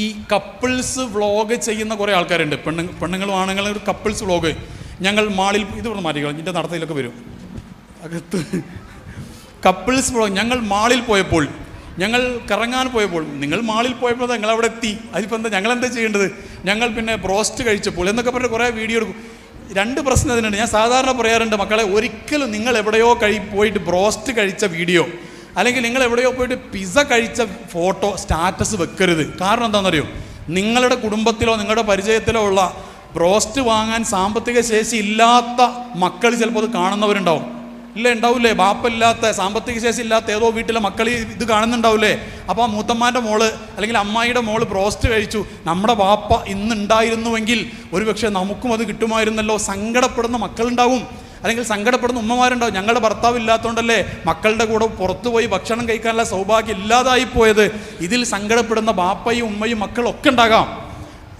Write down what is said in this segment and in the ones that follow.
ഈ couples vlog ചെയ്യുന്ന കുറേ ആൾക്കാരുണ്ട്. പെണ്ണു പെണ്ണുങ്ങളും ആണുങ്ങളും ഒരു കപ്പിൾസ് വ്ളോഗ് ഞങ്ങൾ മാളിൽ ഇത് ഇവിടെ മാറ്റിക്കളും ഇതിന്റെ നടത്തയിലൊക്കെ വരും. അകത്ത്. കപ്പിൾസ് വ്ളോഗ് ഞങ്ങൾ മാളിൽ പോയപ്പോൾ ഞങ്ങൾ കറങ്ങാൻ പോയപ്പോൾ നിങ്ങൾ മാളിൽ പോയപ്പോൾ ഞങ്ങൾ അവിടെ എത്തി. അതിപ്പോൾ എന്താ ഞങ്ങൾ എന്താ ചെയ്യേണ്ടത്? ഞങ്ങൾ പിന്നെ ബ്രോസ്റ്റ് കഴിച്ചപ്പോൾ എന്നൊക്കെ പറഞ്ഞ് കുറേ വീഡിയോ എടുക്കും. രണ്ട് പ്രശ്നം അതിനുണ്ട്. ഞാൻ സാധാരണ പറയാറുണ്ട് മക്കളെ ഒരിക്കലും നിങ്ങൾ എവിടെയോ കഴി പോയിട്ട് ബ്രോസ്റ്റ് കഴിച്ച വീഡിയോ അല്ലെങ്കിൽ നിങ്ങൾ എവിടെയോ പോയിട്ട് പിസ കഴിച്ച ഫോട്ടോ സ്റ്റാറ്റസ് വെക്കരുത്. കാരണം എന്താണെന്നറിയോ? നിങ്ങളുടെ കുടുംബത്തിലോ നിങ്ങളുടെ പരിചയത്തിലോ ഉള്ള ബ്രോസ്റ്റ് വാങ്ങാൻ സാമ്പത്തിക ശേഷി ഇല്ലാത്ത മക്കൾ ചിലപ്പോൾ അത് കാണുന്നവരുണ്ടാവും. ഇല്ല ഉണ്ടാവില്ലേ ബാപ്പില്ലാത്ത സാമ്പത്തിക ശേഷി ഇല്ലാത്ത ഏതോ വീട്ടിലെ മക്കൾ ഇത് കാണുന്നുണ്ടാവില്ലേ അപ്പോൾ ആ മൂത്തമ്മാന്റെ മോൾ അല്ലെങ്കിൽ അമ്മായിയുടെ മോൾ ബ്രോസ്റ്റ് കഴിച്ചു. നമ്മുടെ ബാപ്പ ഇന്നുണ്ടായിരുന്നുവെങ്കിൽ ഒരുപക്ഷെ നമുക്കും അത് കിട്ടുമായിരുന്നല്ലോ. സങ്കടപ്പെടുന്ന മക്കളുണ്ടാവും. അല്ലെങ്കിൽ സങ്കടപ്പെടുന്ന ഉമ്മമാരുണ്ടാവും ഞങ്ങളുടെ ഭർത്താവ് ഇല്ലാത്തതുകൊണ്ടല്ലേ മക്കളുടെ കൂടെ പുറത്തു പോയി ഭക്ഷണം കഴിക്കാനുള്ള സൗഭാഗ്യം ഇല്ലാതായി പോയത്. ഇതിൽ സങ്കടപ്പെടുന്ന ബാപ്പയും ഉമ്മയും മക്കളൊക്കെ ഉണ്ടാകാം.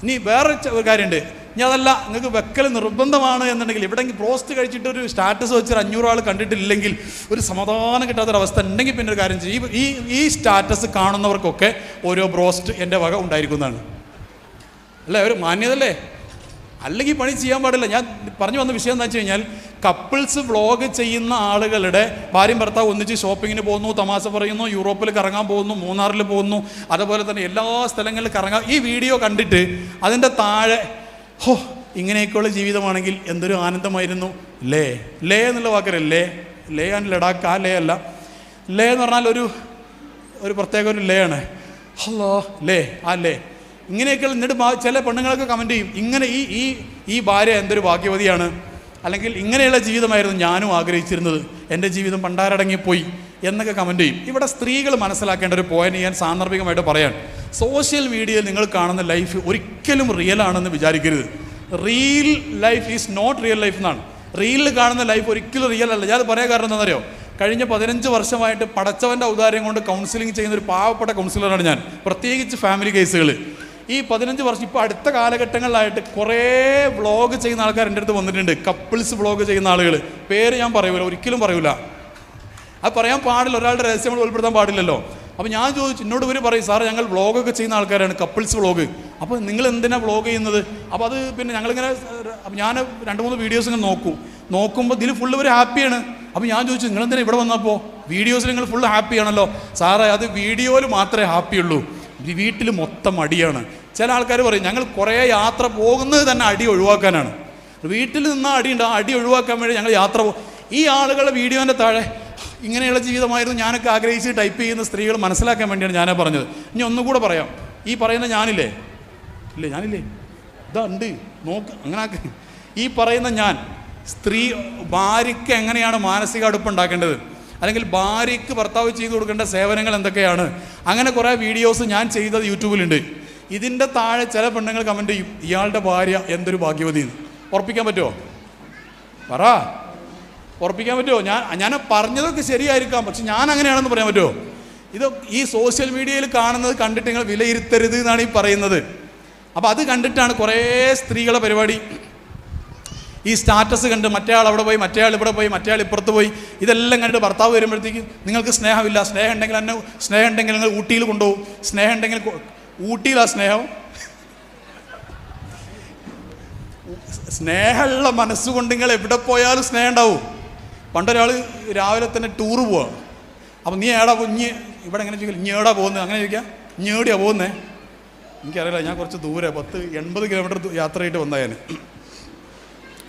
ഇനി വേറെ ഒരു കാര്യമുണ്ട്. ഇനി അതല്ല നിങ്ങൾക്ക് വെക്കൽ നിർബന്ധമാണ് എന്നുണ്ടെങ്കിൽ ഇവിടെ ബ്രോസ്റ്റ് കഴിച്ചിട്ട് ഒരു സ്റ്റാറ്റസ് വെച്ചൊരു അഞ്ഞൂറ് ആൾ കണ്ടിട്ടില്ലെങ്കിൽ ഒരു സമാധാനം കിട്ടാത്തൊരവസ്ഥ ഉണ്ടെങ്കിൽ പിന്നെ ഒരു കാര്യം ചെയ്യും. ഈ ഈ സ്റ്റാറ്റസ് കാണുന്നവർക്കൊക്കെ ഓരോ ബ്രോസ്റ്റ് എന്റെ വക ഉണ്ടായിരിക്കുന്നതാണ്. അല്ലേ? ഒരു മാന്യതല്ലേ അല്ലെങ്കിൽ പണി ചെയ്യാൻ പാടില്ല. ഞാൻ പറഞ്ഞു വന്ന വിഷയം എന്താ വെച്ച് കഴിഞ്ഞാൽ കപ്പിൾസ് വ്ളോഗ് ചെയ്യുന്ന ആളുകളുടെ ഭാര്യയും ഭർത്താവ് ഒന്നിച്ച് ഷോപ്പിങ്ങിന് പോകുന്നു തമാശ പറയുന്നു യൂറോപ്പിൽ കറങ്ങാൻ പോകുന്നു മൂന്നാറിൽ പോകുന്നു അതുപോലെ തന്നെ എല്ലാ സ്ഥലങ്ങളിലും കറങ്ങാം ഈ വീഡിയോ കണ്ടിട്ട് അതിന്റെ താഴെ ഹോ ഇങ്ങനെയൊക്കെയുള്ള ജീവിതമാണെങ്കിൽ എന്തൊരു ആനന്ദമായിരുന്നു. ലേ ലേ എന്നുള്ള വാക്കല്ല? ലേ ലേ ആണ് ലഡാക്ക് ആ ലേ അല്ല. ലേ എന്ന് പറഞ്ഞാൽ ഒരു ഒരു പ്രത്യേക ഒരു ലേ ആണ്. ഹലോ ലേ ആ ലേ. ഇങ്ങനെയൊക്കെ എന്നിട്ട് ചില പെണ്ണുങ്ങളൊക്കെ കമന്റ് ചെയ്യും. ഇങ്ങനെ ഈ ഈ ഈ ഭാര്യ എന്തൊരു ഭാഗ്യവതിയാണ്. അല്ലെങ്കിൽ ഇങ്ങനെയുള്ള ജീവിതമായിരുന്നു ഞാനും ആഗ്രഹിച്ചിരുന്നത്. എന്റെ ജീവിതം പണ്ടാരടങ്ങിപ്പോയി എന്നൊക്കെ കമന്റ് ചെയ്യും. ഇവിടെ സ്ത്രീകൾ മനസ്സിലാക്കേണ്ട ഒരു പോയിന്റ് ഞാൻ സാന്ദർഭികമായിട്ട് പറയാൻ. സോഷ്യൽ മീഡിയയിൽ നിങ്ങൾ കാണുന്ന ലൈഫ് ഒരിക്കലും റിയൽ ആണെന്ന് വിചാരിക്കരുത്. Real life is not real life എന്നാണ്. റീലിൽ കാണുന്ന ലൈഫ് ഒരിക്കലും റിയൽ അല്ല. ഞാൻ പറയാൻ കാരണം എന്താണെന്നറിയോ? കഴിഞ്ഞ പതിനഞ്ച് വർഷമായിട്ട് പടച്ചവന്റെ ഔദാര്യം കൊണ്ട് കൗൺസിലിംഗ് ചെയ്യുന്ന ഒരു പാവപ്പെട്ട കൗൺസിലറാണ് ഞാൻ. പ്രത്യേകിച്ച് ഫാമിലി കേസുകൾ ഈ പതിനഞ്ച് വർഷം ഇപ്പോൾ അടുത്ത കാലഘട്ടങ്ങളിലായിട്ട് കുറേ വ്ളോഗ് ചെയ്യുന്ന ആൾക്കാർ എന്റെ അടുത്ത് വന്നിട്ടുണ്ട്. കപ്പിൾസ് വ്ളോഗ് ചെയ്യുന്ന ആളുകൾ പേര് ഞാൻ പറയൂല ഒരിക്കലും പറയൂല. അത് പറയാൻ പാടില്ല ഒരാളുടെ രഹസ്യങ്ങൾ ഉൾപ്പെടുത്താൻ പാടില്ലല്ലോ. അപ്പോൾ ഞാൻ ചോദിച്ചു എന്നോട് ഇവർ പറയും സാർ ഞങ്ങൾ വ്ളോഗൊക്കെ ചെയ്യുന്ന ആൾക്കാരാണ് കപ്പിൾസ് വ്ളോഗ് അപ്പോൾ നിങ്ങൾ എന്തിനാണ് വ്ളോഗ് ചെയ്യുന്നത്? അപ്പോൾ അത് പിന്നെ ഞങ്ങളിങ്ങനെ ഞാൻ രണ്ട് മൂന്ന് വീഡിയോസ് ഇങ്ങനെ നോക്കും. നോക്കുമ്പോൾ ഇതിൽ ഫുള്ള് ഒരു ഹാപ്പിയാണ് അപ്പോൾ ഞാൻ ചോദിച്ചു നിങ്ങൾ എന്തിനാണ് ഇവിടെ വന്നപ്പോൾ വീഡിയോസിൽ നിങ്ങൾ ഫുള്ള് ഹാപ്പിയാണല്ലോ സാറേ അത് വീഡിയോയിൽ മാത്രമേ ഹാപ്പിയുള്ളൂ വീട്ടിൽ മൊത്തം അടിയാണ് ചില ആൾക്കാർ പറയും ഞങ്ങൾ കുറേ യാത്ര പോകുന്നത് തന്നെ അടി ഒഴിവാക്കാനാണ്. വീട്ടിൽ നിന്ന് അടിയുണ്ട് ആ അടി ഒഴിവാക്കാൻ വേണ്ടി ഞങ്ങൾ യാത്ര പോകും ഈ ആളുകളുടെ വീഡിയോന്റെ താഴെ ഇങ്ങനെയുള്ള ജീവിതമായിരുന്നു ഞാനൊക്കെ ആഗ്രഹിച്ച് ടൈപ്പ് ചെയ്യുന്ന സ്ത്രീകൾ മനസ്സിലാക്കാൻ വേണ്ടിയാണ് ഞാനാ പറഞ്ഞത്. ഇനി ഒന്നുകൂടെ പറയാം. ഈ പറയുന്ന ഞാനില്ലേ? ഇല്ലേ? ഞാനില്ലേ? ഇതാ ഉണ്ട്. നോക്ക് അങ്ങനെ. ഈ പറയുന്ന ഞാൻ സ്ത്രീ ഭാര്യയ്ക്ക് എങ്ങനെയാണ് മാനസിക അടുപ്പുണ്ടാക്കേണ്ടത് അല്ലെങ്കിൽ ഭാര്യയ്ക്ക് ഭർത്താവ് ചെയ്തു കൊടുക്കേണ്ട സേവനങ്ങൾ എന്തൊക്കെയാണ്? അങ്ങനെ കുറേ വീഡിയോസ് ഞാൻ ചെയ്തത് യൂട്യൂബിലുണ്ട്. ഇതിന്റെ താഴെ ചില പെണ്ണുങ്ങൾ കമന്റ് ചെയ്യും ഇയാളുടെ ഭാര്യ എന്തൊരു ഭാഗ്യവതി എന്ന്. ഉറപ്പിക്കാൻ പറ്റുമോ? പറ. ഉറപ്പിക്കാൻ പറ്റുമോ? ഞാൻ ഞാൻ പറഞ്ഞതൊക്കെ ശരിയായിരിക്കാം പക്ഷെ ഞാൻ അങ്ങനെയാണെന്ന് പറയാൻ പറ്റുമോ? ഇത് ഈ സോഷ്യൽ മീഡിയയിൽ കാണുന്നത് കണ്ടിട്ട് നിങ്ങൾ വിലയിരുത്തരുത് എന്നാണ് ഈ പറയുന്നത്. അപ്പോൾ അത് കണ്ടിട്ടാണ് കുറേ സ്ത്രീകളെ പരിപാടി. ഈ സ്റ്റാറ്റസ് കണ്ട് മറ്റേ ആൾ അവിടെ പോയി മറ്റേ ആൾ ഇവിടെ പോയി മറ്റേ ആൾ ഇപ്പുറത്ത് പോയി ഇതെല്ലാം കണ്ടിട്ട് ഭർത്താവ് വരുമ്പോഴത്തേക്ക് നിങ്ങൾക്ക് സ്നേഹമില്ല. സ്നേഹം ഉണ്ടെങ്കിൽ എന്നെ സ്നേഹം ഉണ്ടെങ്കിൽ നിങ്ങൾ ഊട്ടിയിൽ കൊണ്ടുപോകും. സ്നേഹം ഉണ്ടെങ്കിൽ ഊട്ടിയിലാ സ്നേഹം? സ്നേഹമുള്ള മനസ്സുകൊണ്ട് നിങ്ങൾ എവിടെ പോയാലും സ്നേഹം ഉണ്ടാവും. പണ്ടൊരാൾ രാവിലെ തന്നെ ടൂറ് പോവാ. അപ്പം നീ ഏടാ പോ ഇഞ്ഞ് ഇവിടെ എങ്ങനെ ചോദിക്കില്ല ഇഞ്ഞ് ഏടാ പോകുന്നത് അങ്ങനെ ചോദിക്കാം ഇനി എവിടെയാ പോകുന്നത് എനിക്കറിയില്ല ഞാൻ കുറച്ച് ദൂരെ പത്ത് എൺപത് കിലോമീറ്റർ യാത്ര ചെയ്തിട്ട് വന്നതാണ്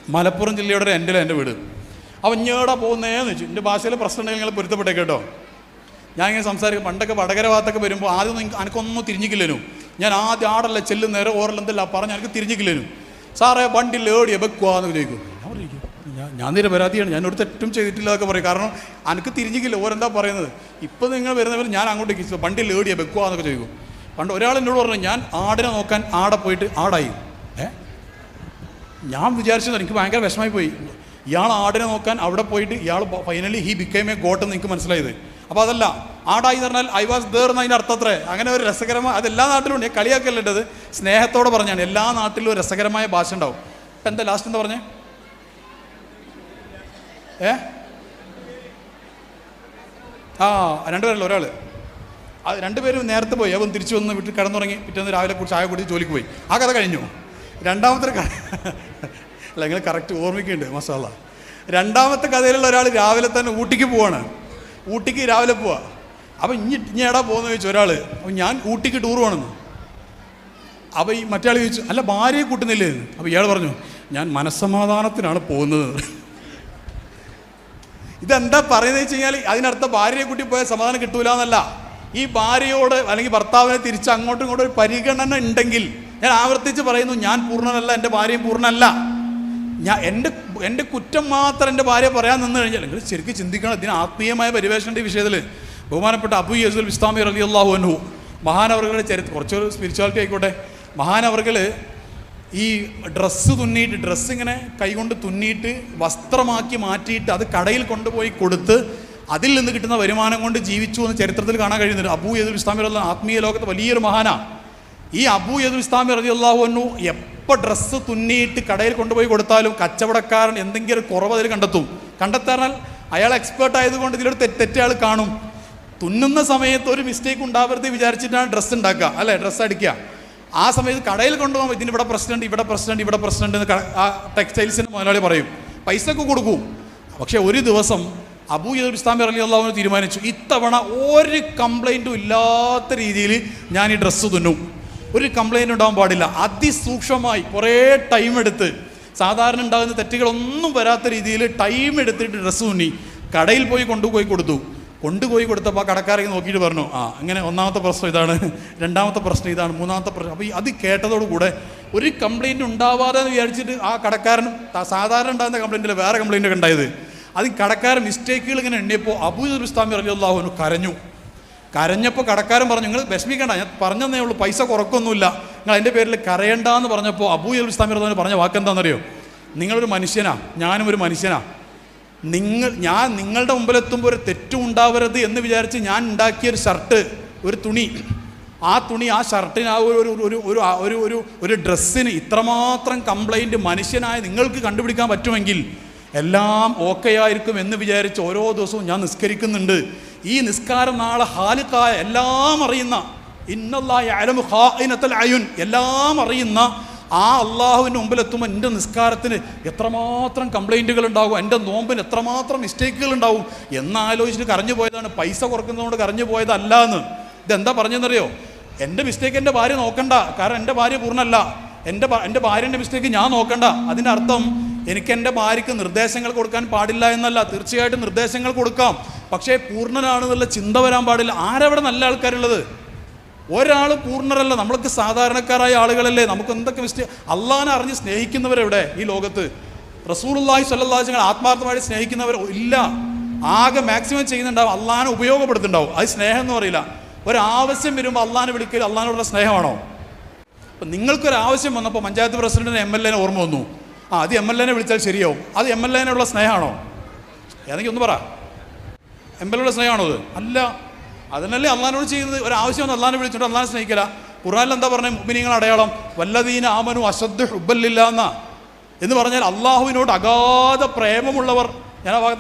മലപ്പുറം ജില്ലയുടെ ഒരു എന്റെ എന്റെ വീട്. അപ്പം ഇഞ്ഞേടാ പോകുന്നേന്ന് വെച്ചു എന്റെ ഭാഷയിൽ പ്രശ്നം ഉണ്ടെങ്കിൽ നിങ്ങൾ പൊരുത്തപ്പെട്ടേ കേട്ടോ. ഞാൻ ഇങ്ങനെ സംസാരിക്കും പണ്ടൊക്കെ വടകര ഭാഗത്തൊക്കെ വരുമ്പോൾ ആദ്യം എനിക്ക് എനിക്കൊന്നും തിരിഞ്ഞിക്കില്ലേനു. ഞാൻ ആദ്യം ആടല്ല ചെല്ലും നേരെ ഓറലെന്തല്ല പറഞ്ഞ് എനിക്ക് തിരിഞ്ഞിക്കില്ലേനു. സാറേ വണ്ടി ലേടിയ വെക്കുവാന്ന് ചോദിക്കും. ഞാൻ തീരെ പരാതിയാണ്. ഞാൻ ഒരു തെറ്റും ചെയ്തിട്ടില്ല എന്നൊക്കെ പറയും. കാരണം എനിക്ക് തിരിഞ്ഞിക്കില്ല. ഓരെന്താ പറയുന്നത്? ഇപ്പം നിങ്ങൾ വരുന്നവർ ഞാൻ അങ്ങോട്ടേക്ക് വണ്ടി ലേടിയ വെക്കുവാന്നൊക്കെ ചോദിക്കും. പണ്ട് ഒരാൾ എന്നോട് പറഞ്ഞു ഞാൻ ആടിനെ നോക്കാൻ ആടെ പോയിട്ട് ആടായി. ഏ? ഞാൻ വിചാരിച്ചത് എനിക്ക് ഭയങ്കര വിഷമായി പോയി. ഇയാൾ ആടിനെ നോക്കാൻ അവിടെ പോയിട്ട് ഇയാൾ finally he became a GOAT എന്ന് എനിക്ക് മനസ്സിലായത്. അപ്പോൾ അതല്ല ആടായി എന്ന് പറഞ്ഞാൽ ഐ വാസ് ദേർ എന്നതിന്റെ അർത്ഥത്രേ അങ്ങനെ ഒരു രസകരമായ അത് എല്ലാ നാട്ടിലും ഉണ്ട് കളിയാക്കല്ലേണ്ടത് സ്നേഹത്തോടെ പറഞ്ഞാണ്. എല്ലാ നാട്ടിലും രസകരമായ ഭാഷ ഉണ്ടാവും. ഇപ്പം എന്താ ലാസ്റ്റ് എന്താ പറഞ്ഞേ? ഏ? ആ രണ്ടുപേരല്ല ഒരാൾ അത് രണ്ടുപേരും നേരത്തെ പോയി. അവൻ തിരിച്ചു വന്ന് വീട്ടിൽ കിടന്നുറങ്ങി. പിറ്റേന്ന് രാവിലെ കുറിച്ച് ആയ കൂടി ജോലിക്ക് പോയി. ആ കഥ കഴിഞ്ഞു. രണ്ടാമത്തെ കഥ അല്ല നിങ്ങൾ കറക്റ്റ് ഓർമ്മിക്കുന്നുണ്ട് മസാല രണ്ടാമത്തെ കഥയിലുള്ള ഒരാൾ രാവിലെ തന്നെ ഊട്ടിക്ക് പോവാണ്. ഊട്ടിക്ക് രാവിലെ പോവാ. അപ്പം ഇനി ഇനി എടാ പോകുന്ന ചോദിച്ചു ഒരാൾ അപ്പം ഞാൻ ഊട്ടിക്ക് ടൂർ പോകണമെന്ന്. അപ്പോൾ ഈ മറ്റേ ചോദിച്ചു അല്ല ഭാര്യയെ കൂട്ടുന്നില്ലേ? അപ്പോൾ ഇയാൾ പറഞ്ഞു ഞാൻ മനസ്സമാധാനത്തിനാണ് പോകുന്നത്. ഇതെന്താ പറയുന്നത് വെച്ച് കഴിഞ്ഞാൽ അതിനർത്ഥം ഭാര്യയെ കൂട്ടി പോയാൽ സമാധാനം കിട്ടൂല എന്നല്ല ഈ ഭാര്യയോട് അല്ലെങ്കിൽ ഭർത്താവിനെ തിരിച്ച് അങ്ങോട്ടും ഇങ്ങോട്ടും ഒരു പരിഗണന ഉണ്ടെങ്കിൽ ഞാൻ ആവർത്തിച്ച് പറയുന്നു ഞാൻ പൂർണനല്ല എന്റെ ഭാര്യയും പൂർണനല്ല. ഞാൻ എന്റെ എന്റെ കുറ്റം മാത്രം എന്റെ ഭാര്യ പറയാൻ നിന്ന് കഴിഞ്ഞാൽ നിങ്ങൾ ശരിക്കും ചിന്തിക്കണം. ഇതിന് ആത്മീയമായ പരിവേഷന്റെ വിഷയത്തിൽ ബഹുമാനപ്പെട്ട അബു യസുൽ ഇസ്ലാമി അലി അള്ളാഹു അനു മഹാനവറുകളുടെ ചരിത്രം കുറച്ചൊരു സ്പിരിച്വാലിറ്റി ആയിക്കോട്ടെ. മഹാനവറുകൾ ഈ ഡ്രസ്സ് തുന്നിയിട്ട് ഡ്രസ്സ് ഇങ്ങനെ കൈകൊണ്ട് തുന്നിയിട്ട് വസ്ത്രമാക്കി മാറ്റിയിട്ട് അത് കടയിൽ കൊണ്ടുപോയി കൊടുത്ത് അതിൽ നിന്ന് കിട്ടുന്ന വരുമാനം കൊണ്ട് ജീവിച്ചു എന്ന് ചരിത്രത്തിൽ കാണാൻ കഴിയുന്നുണ്ട്. അബൂ യദുൽ ഇസ്ലാമി ആത്മീയ ലോകത്ത് വലിയൊരു മഹാനാണ് ഈ അബൂ യദുൽ ഇസ്ലാമി റതി അള്ളാഹുനു എപ്പോൾ ഡ്രസ്സ് തുന്നിയിട്ട് കടയിൽ കൊണ്ടുപോയി കൊടുത്താലും കച്ചവടക്കാരൻ എന്തെങ്കിലും കുറവ് അതിൽ കണ്ടെത്തും. കണ്ടെത്താനാൽ അയാൾ എക്സ്പേർട്ട് ആയതുകൊണ്ട് ഇതിലൊരു തെറ്റ് തെറ്റ് കാണും. തുന്നുന്ന സമയത്ത് ഒരു മിസ്റ്റേക്ക് ഉണ്ടാവരുത് വിചാരിച്ചിട്ടാണ് ഡ്രസ്സ് ഉണ്ടാക്കുക അല്ലേ? ഡ്രസ്സ് അടിക്കുക. ആ സമയത്ത് കടയിൽ കൊണ്ടുപോകുമ്പോൾ ഇതിന് ഇവിടെ പ്രശ്നമുണ്ട് ഇവിടെ പ്രശ്നമുണ്ട് ഇവിടെ പ്രശ്നമുണ്ട് എന്ന് ആ ടെക്സ്റ്റൈൽസിന് മുതലാളി പറയും. പൈസ ഒക്കെ കൊടുക്കും. പക്ഷേ ഒരു ദിവസം അബൂ യദുൽ ഇസ്ലാമി അലി അള്ളാഹുവിന് തീരുമാനിച്ചു. ഇത്തവണ ഒരു കംപ്ലൈന്റും ഇല്ലാത്ത രീതിയിൽ ഞാൻ ഈ ഡ്രസ്സ് തുന്നും. ഒരു കംപ്ലൈന്റ് ഉണ്ടാവാൻ പാടില്ല. അതിസൂക്ഷ്മമായി കുറേ ടൈം എടുത്ത് സാധാരണ ഉണ്ടാകുന്ന തെറ്റുകളൊന്നും വരാത്ത രീതിയിൽ ടൈം എടുത്തിട്ട് ഡ്രസ്സ് തുന്നി കടയിൽ പോയി കൊണ്ടുപോയി കൊടുത്തു. കൊണ്ടുപോയി കൊടുത്തപ്പോൾ ആ കടക്കാരെ നോക്കിയിട്ട് പറഞ്ഞു ആ അങ്ങനെ ഒന്നാമത്തെ പ്രശ്നം ഇതാണ് രണ്ടാമത്തെ പ്രശ്നം ഇതാണ് മൂന്നാമത്തെ പ്രശ്നം. അപ്പോൾ അത് കേട്ടതോടുകൂടെ ഒരു കംപ്ലൈന്റ് ഉണ്ടാവാതെ എന്ന് വിചാരിച്ചിട്ട് ആ കടക്കാരൻ സാധാരണ ഉണ്ടാകുന്ന കംപ്ലൈന്റിൽ വേറെ കംപ്ലൈന്റ് ഒക്കെ ഉണ്ടായത്. അത് കടക്കാരൻ മിസ്റ്റേക്കുകൾ ഇങ്ങനെ എണ്ണിയപ്പോൾ അബൂദുൽ ഇസ്ലാമി അള്ളാഹുനു കരഞ്ഞു. കരഞ്ഞപ്പോൾ കടക്കാരൻ പറഞ്ഞു നിങ്ങൾ വിഷമിക്കേണ്ട ഞാൻ പറഞ്ഞതേ ഉള്ളൂ പൈസ കുറക്കൊന്നുമില്ല. നിങ്ങൾ എന്റെ പേരിൽ കരയണ്ട എന്ന് പറഞ്ഞപ്പോൾ അബൂ അൽ ഇസ്ലാമി റഹ്മാൻ പറഞ്ഞ വാക്കെന്താണെന്നറിയോ നിങ്ങളൊരു മനുഷ്യനാ ഞാനും ഒരു മനുഷ്യനാ. നിങ്ങൾ ഞാൻ നിങ്ങളുടെ മുമ്പിലെത്തുമ്പോൾ ഒരു തെറ്റും ഉണ്ടാവരുത് എന്ന് വിചാരിച്ച് ഞാൻ ഉണ്ടാക്കിയ ഒരു ഷർട്ട് ഒരു തുണി. ആ തുണി ആ ഷർട്ടിന് ആ ഒരു ഒരു ഒരു ഒരു ഒരു ഒരു ഡ്രസ്സിന് ഇത്രമാത്രം കംപ്ലൈന്റ് മനുഷ്യനായ നിങ്ങൾക്ക് കണ്ടുപിടിക്കാൻ പറ്റുമെങ്കിൽ എല്ലാം ഓക്കെ ആയിരിക്കും എന്ന് വിചാരിച്ച് ഓരോ ദിവസവും ഞാൻ നിസ്കരിക്കുന്നുണ്ട്. ഈ നിസ്കാരം നാളെ ഹാലിക്കായ എല്ലാം അറിയുന്ന ഇന്നല്ലായ അലമു ഹാഇനത്തൽ അയുൻ എല്ലാം അറിയുന്ന ആ അള്ളാഹുവിന്റെ മുമ്പിലെത്തുമ്പോൾ എന്റെ നിസ്കാരത്തിന് എത്രമാത്രം കംപ്ലൈന്റുകൾ ഉണ്ടാകും എന്റെ നോമ്പിന് എത്രമാത്രം മിസ്റ്റേക്കുകൾ ഉണ്ടാവും എന്നാലോചിച്ചിട്ട് കരഞ്ഞു പോയതാണ്. പൈസ കുറക്കുന്നതുകൊണ്ട് കരഞ്ഞു പോയതല്ല എന്ന് ഇതെന്താ പറഞ്ഞെന്നറിയോ എന്റെ മിസ്റ്റേക്ക് എന്റെ ഭാര്യ നോക്കണ്ട കാരണം എന്റെ ഭാര്യ പൂർണമല്ല എന്റെ എന്റെ ഭാര്യന്റെ മിസ്റ്റേക്ക് ഞാൻ നോക്കണ്ട. അതിന്റെ അർത്ഥം എനിക്ക് എന്റെ ഭാര്യയ്ക്ക് നിർദ്ദേശങ്ങൾ കൊടുക്കാൻ പാടില്ല എന്നല്ല. തീർച്ചയായിട്ടും നിർദ്ദേശങ്ങൾ കൊടുക്കാം. പക്ഷേ പൂർണനാണെന്നുള്ള ചിന്ത വരാൻ പാടില്ല. ആരവിടെ നല്ല ആൾക്കാരുള്ളത്? ഒരാൾ പൂർണരല്ല. നമ്മൾക്ക് സാധാരണക്കാരായ ആളുകളല്ലേ. നമുക്ക് എന്തൊക്കെ മിസ്റ്റേക്ക് അള്ളാഹാനെ അറിഞ്ഞ് സ്നേഹിക്കുന്നവരെവിടെ ഈ ലോകത്ത്? റസൂലുള്ളാഹി സ്വല്ലാജങ്ങൾ ആത്മാർത്ഥമായിട്ട് സ്നേഹിക്കുന്നവർ ഇല്ല. ആകെ മാക്സിമം ചെയ്യുന്നുണ്ടാവും. അള്ളാഹാനെ ഉപയോഗപ്പെടുത്തുന്നുണ്ടാവും. അത് സ്നേഹം എന്ന് പറയില്ല. ഒരാവശ്യം വരുമ്പോൾ അള്ളാഹാനെ വിളിക്കൽ അള്ളഹാനോടുള്ള സ്നേഹമാണോ? അപ്പം നിങ്ങൾക്കൊരു ആവശ്യം വന്നപ്പോൾ പഞ്ചായത്ത് പ്രസിഡന്റിന് എം എൽ എനെ ഓർമ്മ വന്നു. ആ അത് എം എൽ എനെ വിളിച്ചാൽ ശരിയാവും. അത് എം എൽ എനുള്ള സ്നേഹമാണോ? ഏതെങ്കിലും ഒന്ന് പറ. എം എൽ എയുടെ സ്നേഹമാണോ അത്? അല്ല. അതിനല്ലേ അള്ളഹാനോട് ചെയ്യുന്നത്? ഒരു ആവശ്യം അള്ളഹാനെ വിളിച്ചിട്ട് അള്ളഹാനെ സ്നേഹിക്കില്ല. ഖുറാനിൽ എന്താ പറഞ്ഞത് മുബിനിങ്ങൾ അടയാളം. വല്ലദീന ആമനു അശ്രദ്ധ ഹുബല്ലില്ല എന്നാ പറഞ്ഞാൽ അള്ളാഹുവിനോട് അഗാധ പ്രേമമുള്ളവർ. ഞാൻ ആ